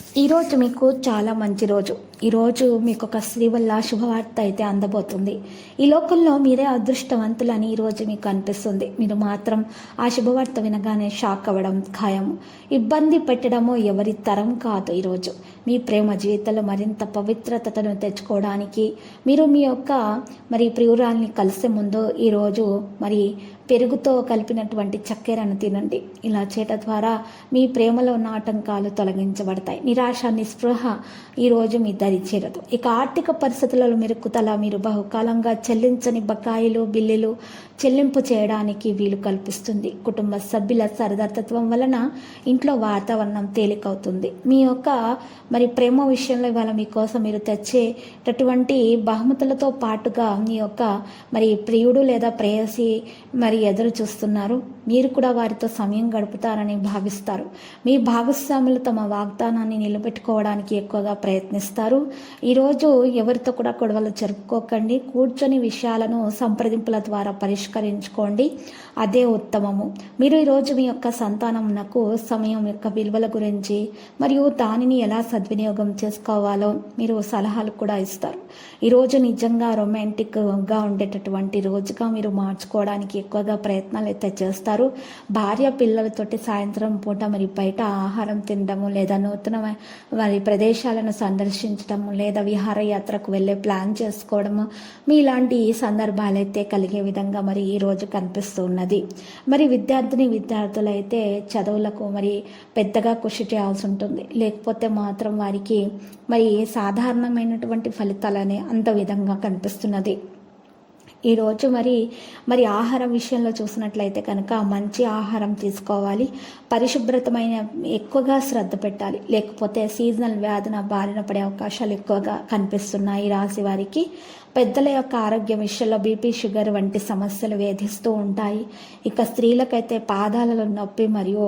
ఈరోజు మీకు చాలా మంచి రోజు. ఈరోజు మీకు ఒక స్త్రీ వల్ల శుభవార్త అయితే అందబోతుంది. ఈ లోకంలో మీరే అదృష్టవంతులని ఈరోజు మీకు అనిపిస్తుంది. మీరు మాత్రం ఆ శుభవార్త వినగానే షాక్ అవ్వడం ఖాయం. ఇబ్బంది పెట్టడము ఎవరి తరం కాదు ఈరోజు. మీ ప్రేమ జీవితంలో మరింత పవిత్రతను తెచ్చుకోవడానికి మీరు మీ యొక్క మరి ప్రియురాల్ని కలిసే ముందు ఈరోజు మరి పెరుగుతో కలిపినటువంటి చక్కెరను తినండి. ఇలా చేయటం ద్వారా మీ ప్రేమలో ఉన్న ఆటంకాలు తొలగించబడతాయి. నిరాశ నిస్పృహ ఈరోజు మీ దరి చేరదు. ఇక ఆర్థిక పరిస్థితులలో మెరుగుతల మీరు బహుకాలంగా చెల్లించని బకాయిలు బిల్లులు చెల్లింపు చేయడానికి వీలు కల్పిస్తుంది. కుటుంబ సభ్యుల సరదాతత్వం వలన ఇంట్లో వాతావరణం తేలికవుతుంది. మీ యొక్క మరి ప్రేమ విషయంలో ఇవాళ మీకోసం మీరు తెచ్చేటటువంటి బహుమతులతో పాటుగా మీ యొక్క మరి ప్రియుడు లేదా ప్రేయసి మరి ఎదురు చూస్తున్నారు. మీరు కూడా వారితో సమయం గడుపుతారని భావిస్తారు. మీ భాగస్వాములు తమ వాగ్దానాన్ని నిలబెట్టుకోవడానికి ఎక్కువగా ప్రయత్నిస్తారు. ఈరోజు ఎవరితో కూడా గొడవలు జరుపుకోకండి. కూర్చొని విషయాలను సంప్రదింపుల ద్వారా పరిష్కరించుకోండి. అదే ఉత్తమము. మీరు ఈరోజు మీ యొక్క సంతానమునకు సమయం యొక్క విలువల గురించి మరియు దానిని ఎలా సద్వినియోగం చేసుకోవాలో మీరు సలహాలు కూడా ఇస్తారు. ఈరోజు నిజంగా రొమాంటిక్గా ఉండేటటువంటి రోజుగా మీరు మార్చుకోవడానికి ఎక్కువ ఎక్కువగా ప్రయత్నాలు అయితే చేస్తారు. భార్య పిల్లలతోటి సాయంత్రం పూట మరి బయట ఆహారం తినడము లేదా నూతన వారి ప్రదేశాలను సందర్శించడము లేదా విహారయాత్రకు వెళ్ళే ప్లాన్ చేసుకోవడము మీ ఇలాంటి సందర్భాలైతే కలిగే విధంగా మరి ఈ రోజు కనిపిస్తూ ఉన్నది. మరి విద్యార్థిని విద్యార్థులైతే చదువులకు మరి పెద్దగా కృషి చేయాల్సి ఉంటుంది. లేకపోతే మాత్రం వారికి మరి సాధారణమైనటువంటి ఫలితాలనే అంత విధంగా కనిపిస్తున్నది. ఈరోజు మరి మరి ఆహారం విషయంలో చూసినట్లయితే కనుక మంచి ఆహారం తీసుకోవాలి. పరిశుభ్రతమైన ఎక్కువగా శ్రద్ధ పెట్టాలి. లేకపోతే సీజనల్ వ్యాధిన బారిన పడే అవకాశాలు ఎక్కువగా కనిపిస్తున్నాయి రాశి వారికి. పెద్దల యొక్క ఆరోగ్య విషయంలో బీపీ షుగర్ వంటి సమస్యలు వేధిస్తూ ఉంటాయి. ఇక స్త్రీలకైతే పాదాలలో నొప్పి మరియు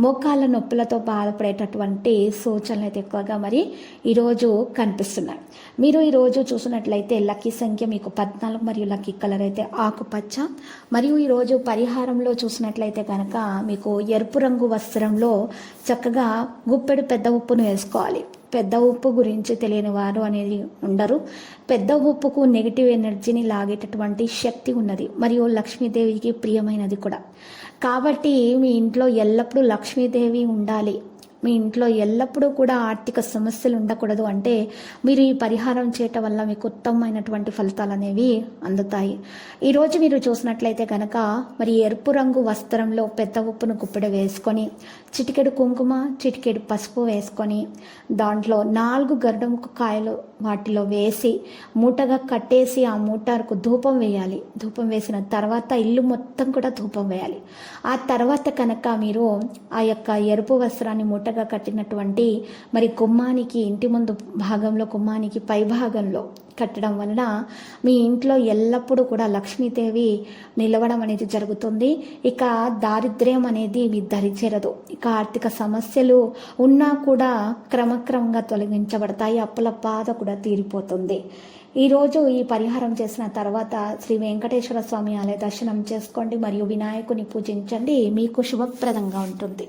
మోకాళ్ళ నొప్పులతో బాధపడేటటువంటి సూచనలు అయితే ఎక్కువగా మరి ఈరోజు కనిపిస్తున్నాయి. మీరు ఈరోజు చూసినట్లయితే లక్కీ సంఖ్య మీకు పద్నాలుగు మరియు లక్కీ కలర్ అయితే ఆకుపచ్చ. మరియు ఈరోజు పరిహారంలో చూసినట్లయితే కనుక మీకు ఎరుపు రంగు వస్త్రంలో చక్కగా గుప్పెడు పెద్ద ఉప్పును వేసుకోవాలి. పెద్ద ఉప్పు గురించి తెలియని వారు అనేది ఉండరు. పెద్ద ఉప్పుకు నెగిటివ్ ఎనర్జీని లాగేటటువంటి శక్తి ఉన్నది. మరియు లక్ష్మీదేవికి ప్రియమైనది కూడా. కాబట్టి మీ ఇంట్లో ఎల్లప్పుడూ లక్ష్మీదేవి ఉండాలి. మీ ఇంట్లో ఎల్లప్పుడూ కూడా ఆర్థిక సమస్యలు ఉండకూడదు అంటే మీరు ఈ పరిహారం చేయటం వల్ల మీకు ఉత్తమమైనటువంటి ఫలితాలు అనేవి అందుతాయి. ఈరోజు మీరు చూసినట్లయితే కనుక మరి ఎరుపు రంగు వస్త్రంలో పెద్ద ఉప్పును గుప్పెడ వేసుకొని చిటికెడు కుంకుమ చిటికెడు పసుపు వేసుకొని దాంట్లో నాలుగు గరుడముకు కాయలు వాటిలో వేసి మూటగా కట్టేసి ఆ మూటకు ధూపం వేయాలి. ధూపం వేసిన తర్వాత ఇల్లు మొత్తం కూడా ధూపం వేయాలి. ఆ తర్వాత కనుక మీరు ఆ యొక్క ఎరుపు వస్త్రాన్ని మూటగా కట్టినటువంటి మరి గుమ్మానికి ఇంటి ముందు భాగంలో కుమ్మానికి పై భాగంలో కట్టడం వలన మీ ఇంట్లో ఎల్లప్పుడూ కూడా లక్ష్మీదేవి నిలవడం అనేది జరుగుతుంది. ఇక దారిద్ర్యం అనేది మీ దరిచేరదు. ఇక ఆర్థిక సమస్యలు ఉన్నా కూడా క్రమక్రమంగా తొలగించబడతాయి. అప్పుల బాధ కూడా తీరిపోతుంది. ఈరోజు ఈ పరిహారం చేసిన తర్వాత శ్రీ వెంకటేశ్వర స్వామి ఆలయ దర్శనం చేసుకోండి. మరియు వినాయకుని పూజించండి. మీకు శుభప్రదంగా ఉంటుంది.